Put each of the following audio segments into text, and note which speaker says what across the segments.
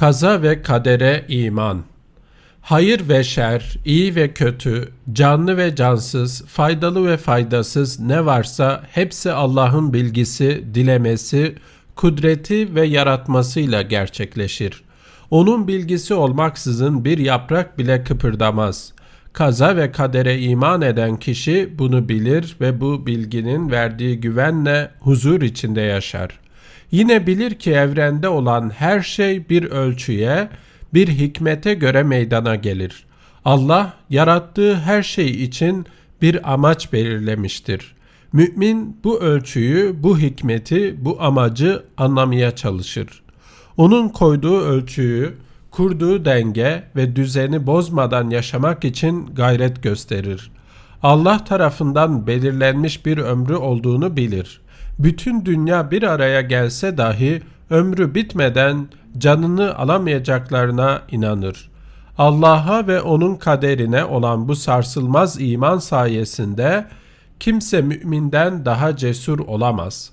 Speaker 1: Kaza ve kadere iman. Hayır ve şer, iyi ve kötü, canlı ve cansız, faydalı ve faydasız ne varsa hepsi Allah'ın bilgisi, dilemesi, kudreti ve yaratmasıyla gerçekleşir. Onun bilgisi olmaksızın bir yaprak bile kıpırdamaz. Kaza ve kadere iman eden kişi bunu bilir ve bu bilginin verdiği güvenle huzur içinde yaşar. Yine bilir ki evrende olan her şey bir ölçüye, bir hikmete göre meydana gelir. Allah yarattığı her şey için bir amaç belirlemiştir. Mümin bu ölçüyü, bu hikmeti, bu amacı anlamaya çalışır. Onun koyduğu ölçüyü, kurduğu denge ve düzeni bozmadan yaşamak için gayret gösterir. Allah tarafından belirlenmiş bir ömrü olduğunu bilir. Bütün dünya bir araya gelse dahi ömrü bitmeden canını alamayacaklarına inanır. Allah'a ve onun kaderine olan bu sarsılmaz iman sayesinde kimse müminden daha cesur olamaz.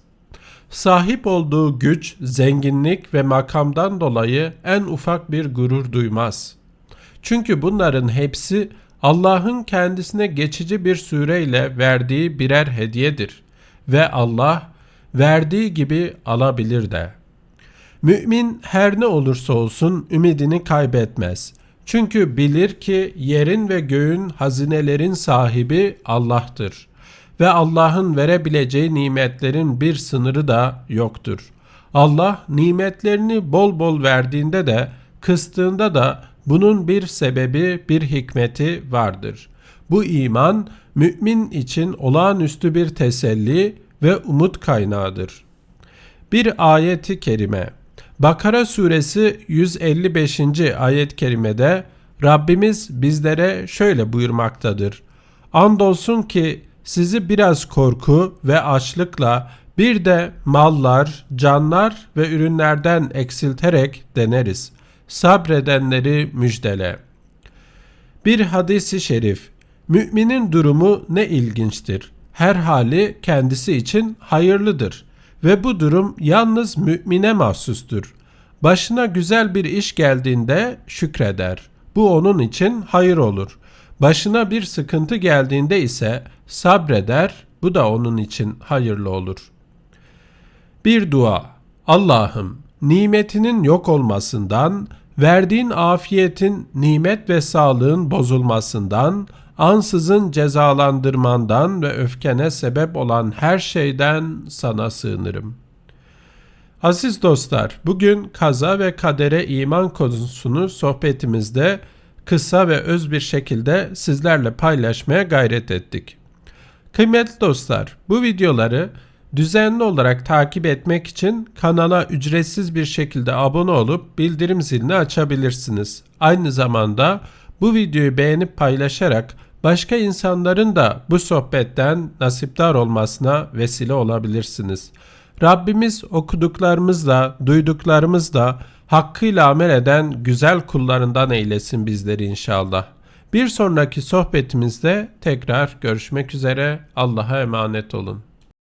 Speaker 1: Sahip olduğu güç, zenginlik ve makamdan dolayı en ufak bir gurur duymaz. Çünkü bunların hepsi Allah'ın kendisine geçici bir süreyle verdiği birer hediyedir ve Allah verdiği gibi alabilir de. Mümin her ne olursa olsun ümidini kaybetmez. Çünkü bilir ki yerin ve göğün hazinelerin sahibi Allah'tır ve Allah'ın verebileceği nimetlerin bir sınırı da yoktur. Allah nimetlerini bol bol verdiğinde de kıstığında da bunun bir sebebi, bir hikmeti vardır. Bu iman mümin için olağanüstü bir teselli ve umut kaynağıdır. Bir ayeti kerime Bakara suresi 155. ayet kerimede Rabbimiz bizlere şöyle buyurmaktadır. Andolsun ki sizi biraz korku ve açlıkla bir de mallar, canlar ve ürünlerden eksilterek deneriz. Sabredenleri müjdele. Bir hadisi şerif. Müminin durumu ne ilginçtir. Her hali kendisi için hayırlıdır ve bu durum yalnız mümine mahsustur. Başına güzel bir iş geldiğinde şükreder. Bu onun için hayır olur. Başına bir sıkıntı geldiğinde ise sabreder. Bu da onun için hayırlı olur. Bir dua. Allah'ım nimetinin yok olmasından, verdiğin afiyetin, nimet ve sağlığın bozulmasından, ansızın cezalandırmandan ve öfkene sebep olan her şeyden sana sığınırım. Aziz dostlar, bugün kaza ve kadere iman konusunu sohbetimizde kısa ve öz bir şekilde sizlerle paylaşmaya gayret ettik. Kıymetli dostlar, bu videoları düzenli olarak takip etmek için kanala ücretsiz bir şekilde abone olup bildirim zilini açabilirsiniz. Aynı zamanda bu videoyu beğenip paylaşarak başka insanların da bu sohbetten nasipdar olmasına vesile olabilirsiniz. Rabbimiz okuduklarımızla, duyduklarımızla hakkıyla amel eden güzel kullarından eylesin bizleri inşallah. Bir sonraki sohbetimizde tekrar görüşmek üzere. Allah'a emanet olun.